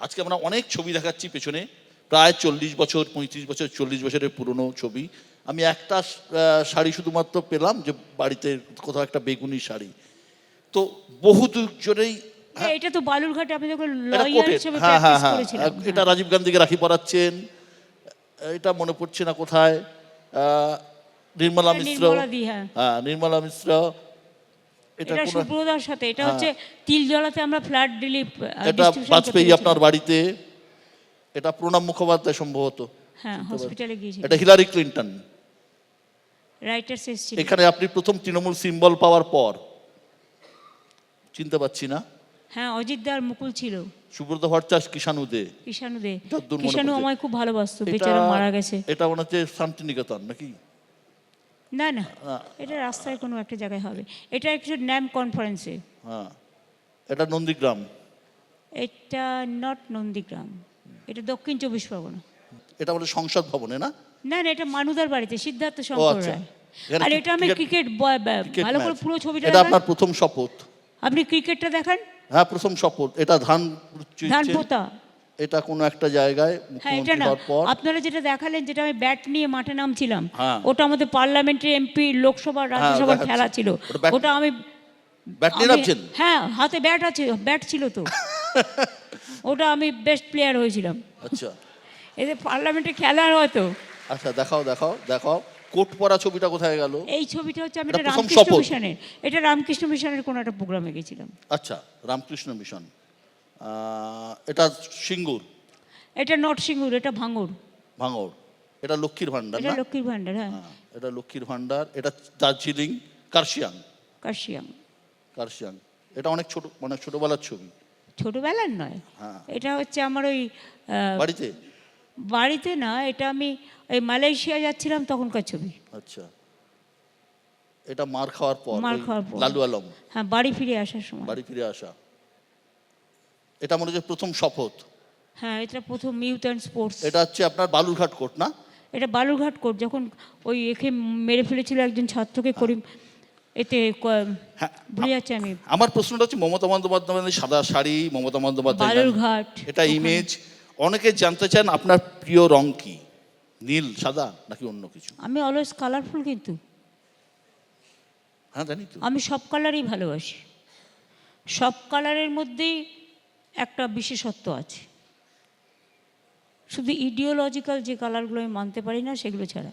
আজকে আমরা অনেক ছবি দেখাচ্ছি পেছনে প্রায় চল্লিশ বছর পঁয়ত্রিশ বছর চল্লিশ বছরের পুরনো ছবি। আমি একটা শাড়ি শুধুমাত্র পেলাম যে বাড়িতে কোথাও একটা বেগুনি শাড়ি। তো বহু দুজনেই হ্যাঁ, এটা তো বালুরঘাটে আপনি যখন লয়ার হিসেবে হ্যাঁ হ্যাঁ প্র্যাকটিস হ্যাঁ এটা রাজীব গান্ধীকে রাখি পরাচ্ছেন। এটা মনে পড়ছে না কোথায়? আহ, নির্মলা মিশ্র। হ্যাঁ নির্মলা মিশ্র। এটা সুব্রতার সাথে এটা হ্যাঁ। হচ্ছে তিলজলাতে আমরা ফ্ল্যাট এটা বাজপেয়ী আপনার বাড়িতে এটা প্রণব মুখোপাধ্যায় সম্ভবত। হ্যাঁ হসপিটালে গিয়েছিল এটা হিলারি ক্লিন্টন। রাইটার্স এসেছিল এখানে আপনি প্রথম তৃণমূল সিম্বল পাওয়ার পর চিনতে পারছি না। হ্যাঁ অজিত দার মুকুল ছিল। সুব্রত ভট্টাচার্য কিষাণু দে। কিষাণু দে। আমায় খুব ভালোবাসতো বেচারা মারা গেছে। এটা মনে হচ্ছে শান্তিনিকেতন নাকি? না না। এটা রাস্তায় কোনো একটা জায়গায় হবে। এটা একটু ন্যাম কনফারেন্সে হ্যাঁ এটা নন্দীগ্রাম। এটা নট নন্দীগ্রাম। এটা দক্ষিণ চব্বিশ পরগনা। এটা আমাদের সংসদ ভবনে না? না না এটা মানুদার বাড়িতে সিদ্ধার্থ শঙ্কর আচ্ছা। রায়। আর এটা আমি ক্রিকেট ভালো করে পুরো ছবিটা এটা আপনার প্রথম শপথ। আপনি ক্রিকেটটা দেখান। হ্যাঁ প্রথম শপথ। এটা ধান ধান পোতা এটা কোনো একটা জায়গায় হ্যাঁ মুখ্যমন্ত্রী হওয়ার পর আপনারা যেটা দেখালেন যেটা আমি ব্যাট নিয়ে মাঠে নামছিলাম হ্যাঁ। ওটা আমাদের পার্লামেন্টের এমপি লোকসভা রাজ্যসভার খেলা ছিল। ওটা আমি ব্যাট নিয়ে নামছেন? হ্যাঁ হাতে ব্যাট আছে ব্যাট ছিল তো। ওটা আমি বেস্ট প্লেয়ার হয়েছিলাম। আচ্ছা। এদের পার্লামেন্টে খেলার হয়তো আচ্ছা দেখাও দেখাও দেখাও। কোট পরা ছবিটা কোথায় গেল? এই ছবিটা হচ্ছে আমি এটা রামকৃষ্ণ মিশনের এটা রামকৃষ্ণ মিশনের কোনো একটা প্রোগ্রামে গেছিলাম। আচ্ছা রামকৃষ্ণ মিশন। এটা সিঙ্গুর। এটা নট সিঙ্গুর এটা ভাঙুর। ভাঙড় এটা লক্ষ্মীর ভান্ডার এটা লক্ষ্মীর ভান্ডার হ্যাঁ। হ্যাঁ, এটা লক্ষ্মীর ভান্ডার এটা দার্জিলিং কার্শিয়াং। কাশিয়াং কার্শিয়াং। এটা অনেক ছোট অনেক ছোটবেলার ছবি। ছোটবেলার নয়। হ্যাঁ। এটা হচ্ছে আমার ওই বাড়িতে? বাড়িতে না এটা আমি ওই মালয়েশিয়া যাচ্ছিলাম তখনকার ছবি। আচ্ছা। এটা মার খাওয়ার পর মার খাওয়ার পর। লালু আলম। হ্যাঁ বাড়ি ফিরে আসার সময়। বাড়ি ফিরে আসা। এটা মনে হচ্ছে প্রথম শপথ। হ্যাঁ এটা প্রথম মিউথ অ্যান্ড স্পোর্টস। এটা হচ্ছে আপনার বালুরঘাট কোর্ট না? এটা বালুরঘাট কোর্ট যখন ওই একে মেরে ফেলেছিল একজন ছাত্রকে করিম এতে হ্যাঁ ভুলে যাচ্ছি আমি আমার প্রশ্নটা হচ্ছে মমতা বন্দ্যোপাধ্যায়ের সাদা শাড়ি মমতা বন্দ্যোপাধ্যায় বালুরঘাট এটা ইমেজ অনেকে জানতে চান আপনার প্রিয় রং কি? নীল সাদা নাকি অন্য কিছু? আমি অলওয়েজ কালারফুল কিন্তু। হ্যাঁ জানি তো। আমি সব কালারই ভালোবাসি। সব কালারের মধ্যেই একটা বিশেষত্ব আছে। শুধু ইডিওলজিক্যাল যে কালারগুলো আমি মানতে পারি না সেগুলো ছাড়া।